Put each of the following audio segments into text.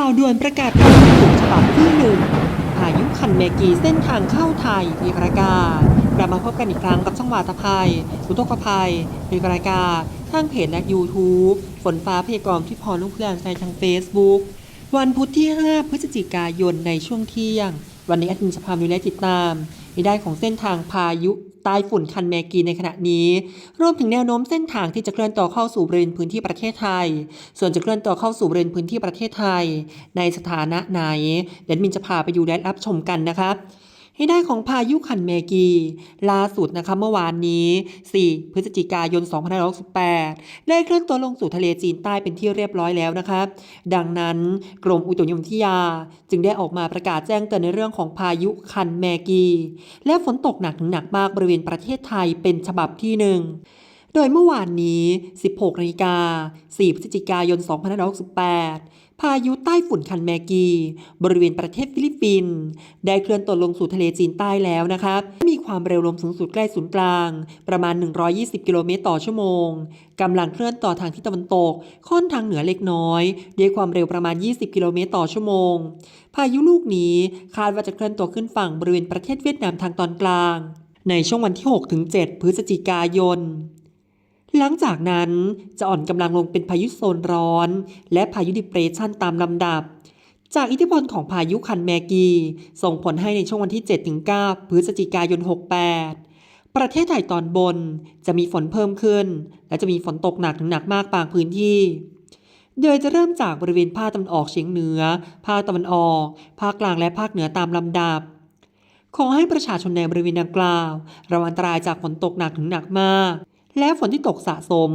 ข่าวด่วนประกาศความถูกฉบับที่หนึ่งพายุคันเมกีเส้นทางเข้าไทยมีรายการกลับมาพบกันอีกครั้งกับช่องวาตภัยอุทกภัยมีรายการทางเพจและ YouTube ฝนฟ้าพยากรณ์ที่พรลูกเพื่อนในทาง Facebook วันพุธที่ 5 พฤศจิกายนในช่วงเที่ยง วันนี้แอดมินจะพาดูและติดตามในด้ของเส้นทางพายุ ใต้ฝุ่นคันเมกีในขณะนี้ รวมถึงแนวโน้มเส้นทางที่จะเคลื่อนต่อเข้าสู่บริเวณพื้นที่ประเทศไทย ส่วนจะเคลื่อนต่อเข้าสู่บริเวณพื้นที่ประเทศไทย ในสถานะไหนเดนมินจะพาไปดูและรับชมกันนะครับ ให้ได้ของพายุคันเมกีล่าสุดนะคะเมื่อวานนี้ 4 พฤศจิกายน 2568 ได้เคลื่อนตัวลงสู่ทะเลจีนใต้เป็นที่เรียบร้อยแล้วนะคะดังนั้นกรมอุตุนิยมวิทยา จึงได้ออกมาประกาศแจ้งเตือนในเรื่องของพายุคันเมกี และฝนตกหนักถึงหนักมากบริเวณประเทศไทยเป็นฉบับที่หนึ่ง ดยเมื่อวานนี้ 16นาฬิกา4พฤศจิกายน 2568 พายุใต้ฝุ่นคันแมกี บริเวณประเทศฟิลิปปินส์ได้เคลื่อนตัวลงสู่ทะเลจีนใต้แล้วนะครับ มีความเร็วลมสูงสุดใกล้ศูนย์กลาง ประมาณ 120 กิโลเมตรต่อชั่วโมง กำลังเคลื่อนต่อทางทิศตะวันตก ค่อนทางเหนือเล็กน้อยด้วยความเร็วประมาณ 20 กิโลเมตรต่อชั่วโมง พายุลูกนี้คาดว่าจะเคลื่อนตัวขึ้นฝั่งบริเวณประเทศเวียดนามทางตอนกลาง ในช่วงวันที่ 6-7 พฤศจิกายน หลังจากนั้นจะอ่อนกำลังลงเป็นพายุโซนร้อน และพายุดิเปรสชันตามลำดับ จากอิทธิพลของพายุคันแมกี ส่งผลให้ในช่วงวันที่ 7-9 พฤศจิกายน 68 ประเทศไทยตอนบนจะมีฝนเพิ่มขึ้น และจะมีฝนตกหนักถึงหนักมากบางพื้นที่โดยจะเริ่มจากบริเวณภาคตะวันออกเฉียงเหนือ ภาคตะวันออก ภาคกลางและภาคเหนือตามลำดับ ขอให้ประชาชนในบริเวณดังกล่าวระวังอันตรายจากฝนตกหนักถึงหนักมาก และฝนที่ตกสะสม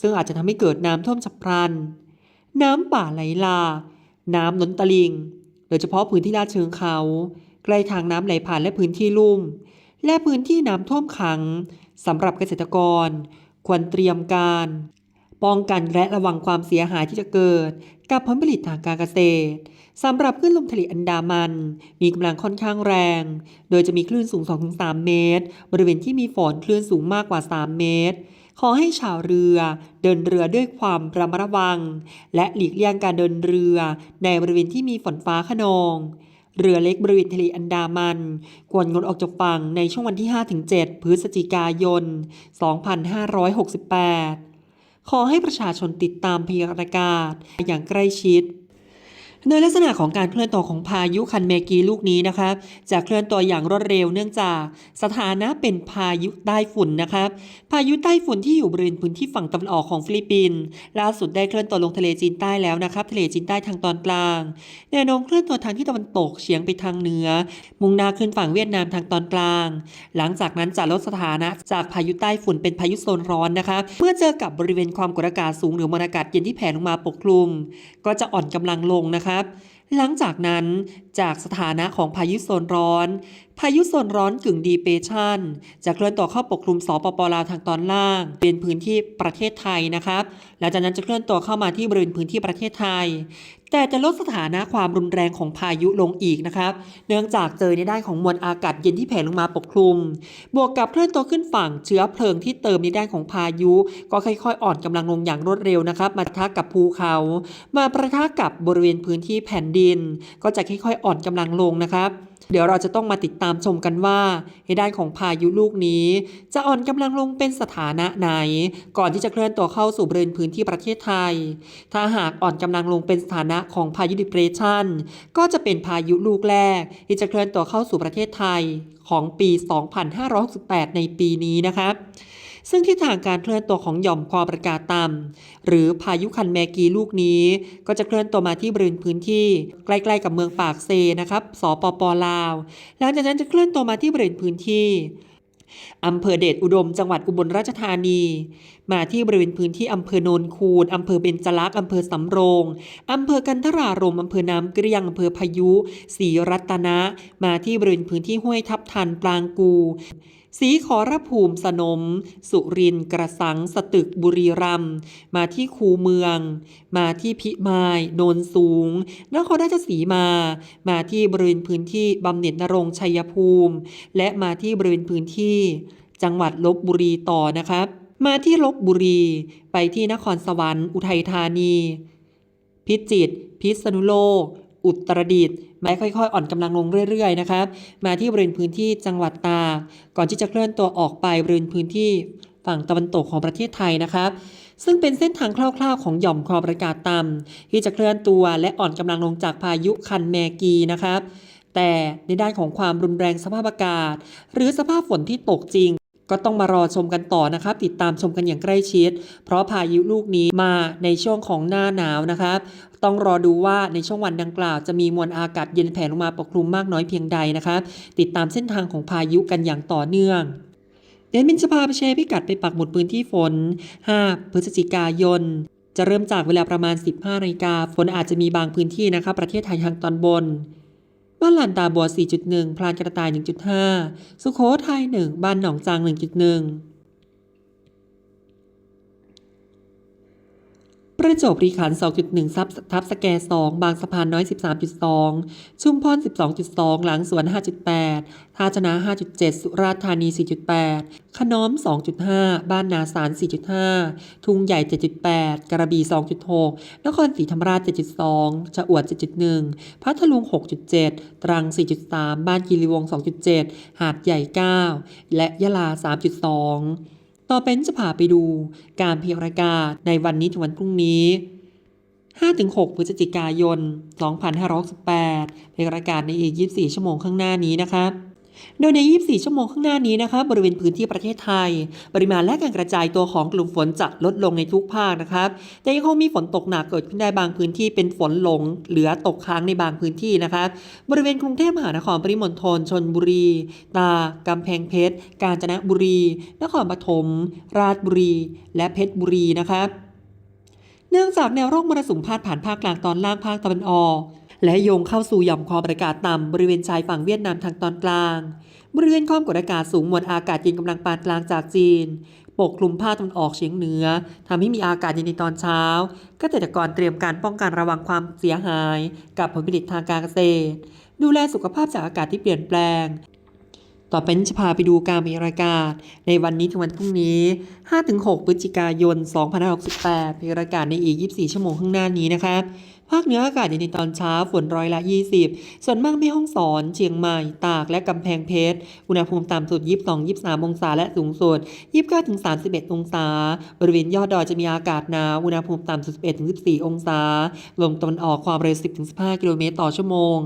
ซึ่งอาจจะทำให้เกิดน้ำท่วมฉับพลัน น้ำป่าไหลหลากน้ำล้นตลิง โดยเฉพาะพื้นที่ลาดเชิงเขา ใกล้ทางน้ำไหลผ่านและพื้นที่ลุ่ม และพื้นที่น้ำท่วมขังสำหรับเกษตรกร ควรเตรียมการ ป้องกันและระวังความเสียหายที่จะเกิด กับผลผลิตทางการเกษตร สำหรับคลื่นลมทะเลอันดามัน มีกำลังค่อนข้างแรง โดยจะมีคลื่นสูง 2-3 เมตร บริเวณที่มีฝนคลื่นสูงมากกว่า 3 เมตร ขอให้ชาวเรือเดินเรือด้วยความระมัดระวัง และหลีกเลี่ยงการเดินเรือในบริเวณที่มีฝนฟ้าขนอง เรือเล็กบริเวณทะเลอันดามัน ควรงดออกจากฝั่งในช่วงวันที่ 5-7 พฤศจิกายน 2568 ขอให้ประชาชนติดตามพยากรณ์อากาศอย่างใกล้ชิด โดยลักษณะของการเคลื่อนตัวของพายุคันเมกีลูกนี้นะครับจะเคลื่อนตัวอย่างรวดเร็วเนื่องจากสถานะเป็นพายุใต้ฝุ่นนะครับพายุใต้ฝุ่นที่อยู่บริเวณพื้นที่ฝั่งตะวันออกของฟิลิปปินส์ล่าสุดได้เคลื่อนตัวลงทะเลจีนใต้แล้วนะครับทะเลจีนใต้ทางตอนกลางแนวโน้มเคลื่อนตัวทางที่ตะวันตกเฉียงไปทางเหนือ มุ่งหน้าขึ้นฝั่งเวียดนามทางตอนกลาง หลังจากนั้นจะลดสถานะจากพายุใต้ฝุ่นเป็นพายุโซนร้อนนะคะเมื่อเจอกับบริเวณความกดอากาศสูงหรือมวลอากาศเย็นที่แผ่ลงมาปกคลุม ก็จะอ่อนกำลังลงนะคะรับ หลังจากนั้น จากสถานะของพายุโซนร้อน พายุโซนร้อนกึ่งดีเปชันจะเคลื่อนตัวเข้าปกคลุมสปปลาวทางตอนล่าง เป็นพื้นที่ประเทศไทยนะครับหลังจากนั้นจะเคลื่อนตัวเข้ามาที่บริเวณพื้นที่ประเทศไทย แต่จะลดสถานะความรุนแรงของพายุลงอีกนะครับ เนื่องจากเจอในด้านของมวลอากาศเย็นที่แผ่ลงมาปกคลุม บวกกับเคลื่อนตัวขึ้นฝั่งเชื้อเพลิงที่เติมในด้านของพายุ ก็ค่อยๆ อ่อนกำลังลงอย่างรวดเร็วนะครับ มาปะทะกับภูเขา มาประทะกับบริเวณพื้นที่แผ่นดิน ก็จะค่อยๆอ่อนกำลังลงนะครับ เดี๋ยวเราจะต้องมาติดตามชมกันว่าในด้านของพายุลูกนี้ จะอ่อนกำลังลงเป็นสถานะไหน ก่อนที่จะเคลื่อนตัวเข้าสู่บริเวณพื้นที่ประเทศไทย ถ้าหากอ่อนกำลังลงเป็นสถานะของพายุดิเรสชันก็จะเป็นพายุลูกแรก ที่จะเคลื่อนตัวเข้าสู่ประเทศไทยของปี 2568 ในปีนี้นะครับ ซึ่งทิศทางการเคลื่อนตัวของหย่อมความกดอากาศต่ำหรือพายุคันแมกีลูกนี้ ก็จะเคลื่อนตัวมาที่บริเวณพื้นที่ ใกล้ๆกับเมืองปากเซนะครับสปปลาว หลังจากนั้นจะเคลื่อนตัวมาที่บริเวณพื้นที่อำเภอเดชอุดม จังหวัดอุบลราชธานี มาที่บริเวณพื้นที่อำเภอโนนคูนอำเภอเบญจลักษ์อำเภอสำโรงอำเภอกันทรารมอำเภอน้ำเกลี้ยงอำเภอพายุศรีรัตนะ มาที่บริเวณพื้นที่ห้วยทับทันปลางกู สีขอรภูมิสนม สุรินทร์กระสังสตึกบุรีรัมย์มาที่คูเมือง มาที่พิมายโนนสูงนครราชสีมา มาที่บริเวณพื้นที่บำเหน็จนรงชัยภูมิ และมาที่บริเวณพื้นที่ จังหวัดลบบุรีต่อนะครับ มาที่ลบบุรี ไปที่นครสวรรค์อุทัยธานี พิจิตรพิษณุโลก อุตรดิตถ์แม้ค่อย ๆ อ่อนกำลังลงเรื่อยๆนะครับ มาที่บริเวณพื้นที่จังหวัดตากก่อนที่จะเคลื่อนตัวออกไปบริเวณพื้นที่ฝั่งตะวันตกของประเทศไทยนะครับซึ่งเป็นเส้นทางคร่าวๆของหย่อมความกดอากาศต่ำที่จะเคลื่อนตัวและอ่อนกำลังลงจากพายุคันแมกีนะครับ แต่ในด้านของความรุนแรงสภาพอากาศ หรือสภาพฝนที่ตกจริง ก็ต้องมารอชมกันต่อนะครับ ติดตามชมกันอย่างใกล้ชิด เพราะพายุลูกนี้มาในช่วงของหน้าหนาวนะครับ ต้องรอดูว่าในช่วงวันดังกล่าวจะมีมวลอากาศเย็นแผ่ลงมาปกคลุมมากน้อยเพียงใดนะครับติดตามเส้นทางของพายุกันอย่างต่อเนื่องเดนมินจะพาไปแชร์พิกัดไปปักหมุดพื้นที่ฝน 5 พฤศจิกายนจะเริ่มจากเวลาประมาณ 15นาฬิกา ฝนอาจจะมีบางพื้นที่นะครับประเทศไทยทางตอนบน บ้านลานตาบัว4.1 พลานกระต่าย 1.5 สุโขทัย 1 บ้านหนองจาง 1.1 ประจวบรีขันธ์2.1ซับทับสแก 2 บางสะพานน้อย 13.2 ชุมพร 12.2 หลังสวน 5.8 ท่าชนะ 5.7 สุราษฎร์ธานี 4.8 ขนอม 2.5 บ้านนาสาร 4.5 ทุ่งใหญ่ 7.8 กระบี่ 2.6 นครศรีธรรมราช 7.2 ชะอวด 7.1 พัทลุง 6.7 ตรัง 4.3 บ้านกีรีวง 2.7 หาดใหญ่ 9 และยะลา 3.2 ต่อไปจะพาไปดูการเพยากรากาในวันนี้ถึงวันพรุ่งนี้ 5-6 พฤศจิกายน 2568เพยากรากาศในอีก 24 ชั่วโมงข้างหน้านี้นะคะ โดยใน 24 ชั่วโมงข้างหน้านี้นะครับริเวณพื้นที่ประเทศไทย ปริมาณและการกระจายตัวของกลุ่มฝนจะลดลงในทุกภาคนะครับแต่ยังคงมีฝนตกหนักเกิดขึ้นได้บางพื้นที่เป็นฝนหลง เหลือตกค้างในบางพื้นที่นะครับบริเวณกรุงเทพมหานครปริมณฑลชนบุรี ตากกำแพงเพชร กาญจนบุรี นครปฐมราชบุรี และเพชรบุรีนะครับเนื่องจากแนวร่องมรสุมพาดผ่านภาคกลางตอนล่างภาคตะวันออก และโยงเข้าสู่หย่อมความกดอากาศต่ำบริเวณชายฝั่งเวียดนามทางตอนกลาง บริเวณความกดอากาศสูงมวลอากาศเย็นกำลังปานกลางจากจีน ปกคลุมภาคตะวันออกเฉียงเหนือทำให้มีอากาศเย็นในตอนเช้า เกษตรกรเตรียมการป้องกันระวังความเสียหาย กับผลผลิตทางการเกษตร ดูแลสุขภาพจากอากาศที่เปลี่ยนแปลงต่อไปนี้จะพาไปดูการมีอากาศในวันนี้ถึงวันพรุ่งนี้ 5-6 พฤศจิกายน 2568มีอากาศในอีก 24 ชั่วโมงข้างหน้านี้นะครับ ภาคเหนืออากาศเย็นในตอนเช้าฝนร้อยละ 20 ส่วนมากไม่ห้องสอน เชียงใหม่ ตาก และกำแพงเพชร อุณหภูมิต่ำสุด 22-23 องศาและสูงสุด 29-31 องศา บริเวณยอดดอยจะมีอากาศหนาว อุณหภูมิต่ำสุด 11-14 องศา ลมตะวันออกความเร็ว 10-15 กิโลเมตรต่อชั่วโมง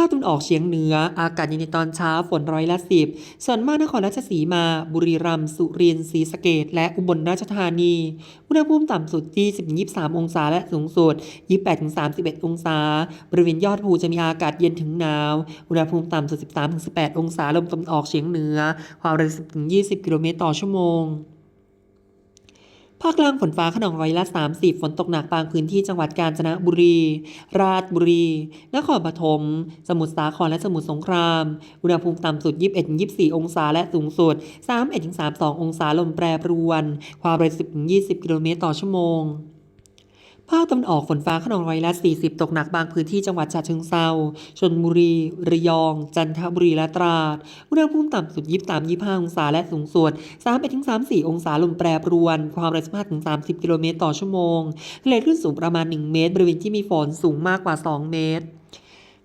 ภาคตะวันออกเฉียงเหนือ อากาศเย็นในตอนเช้าฝนร้อยละสิบส่วนมากนครราชสีมา บุรีรัมย์สุรินทร์ศรีสะเกษและอุบลราชธานี อุณหภูมิต่ำสุด20-23 องศาและสูงสุด 28-31 องศา บริเวณยอดภูจะมีอากาศเย็นถึงหนาว อุณหภูมิต่ำสุด 13-18 องศาลมตะวันออกเฉียงเหนือ ความเร็ว10-20 กิโลเมตรต่อชั่วโมง ภาคกลางฝนฟ้าขนองร้อยละ 30 ฝนตกหนักบางพื้นที่จังหวัดกาญจนบุรี ราชบุรี นครปฐม สมุทรสาครและสมุทรสงคราม อุณหภูมิต่ำสุด 21-24 องศาและสูงสุด 31-32 องศาลมแปรปรวน ความเร็ว10-20 กิโลเมตรต่อชั่วโมง ภาคตะวันออกฝนฟ้าขนองร้อยละ 40 ตกหนักบางพื้นที่จังหวัดฉะเชิงเซาชนบุรี ระยอง จันทบุรีและตราดอุณหภูมิต่ำสุด 23-25 องศาและสูงสุด31-34 องศาลมแปรปรวน ความเร็ว15-30 กิโลเมตรต่อชั่วโมงทะเลคลื่นสูงประมาณ 1 เมตร บริเวณที่มีฝนสูงมากกว่า 2 เมตร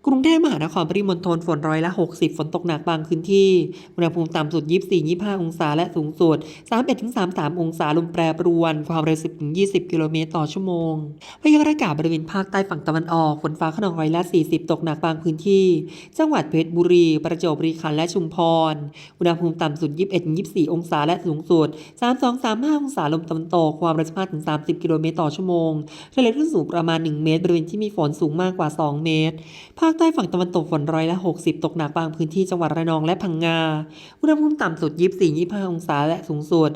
กรุงเทพมหานครปริมณฑลฝนร้อยละ 60 ฝนตกหนักบางพื้นที่ อุณหภูมิต่ำสุด 24-25 องศา และสูงสุด 31-33 องศา ลมแปรปรวน ความเร็ว 10-20 กิโลเมตรต่อชั่วโมง พยากรณ์อากาศบริเวณภาคใต้ฝั่งตะวันออก ฝนฟ้าขนองร้อยละ 40 ตกหนักบางพื้นที่ จังหวัดเพชรบุรี ประจวบคีรีขันธ์ และชุมพร อุณหภูมิต่ำสุด 21-24 องศา และสูงสุด 32-35 องศา ลมตะวันตก ความเร็ว 15-30 กิโลเมตรต่อชั่วโมงทะเลคลื่นสูงประมาณ 1 เมตร บริเวณที่มีฝนสูงมากกว่า 2 เมตรภาคใต้ฝั่งตะวันตกฝนร้อยละ 60 ตกหนักบางพื้นที่จังหวัดระนองและพังงา อุณหภูมิต่ำสุด 24-25 องศาและสูงสุด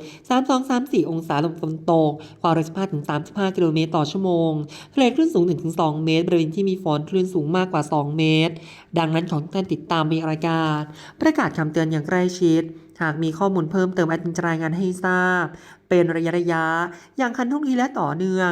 32-34 องศาลมตะวันตก ความเร็ว15-35 กิโลเมตรต่อชั่วโมงทะเลคลื่นสูง 1-2 เมตร บริเวณที่มีฝนคลื่นสูงมากกว่า 2 เมตร ดังนั้นขอให้ท่านติดตามมีรายการประกาศคำเตือนอย่างใกล้ชิด หากมีข้อมูลเพิ่มเติมอดมินจะรายงานให้ทราบ เป็นระยะระยะๆอย่างคันท่องทีและต่อเนื่อง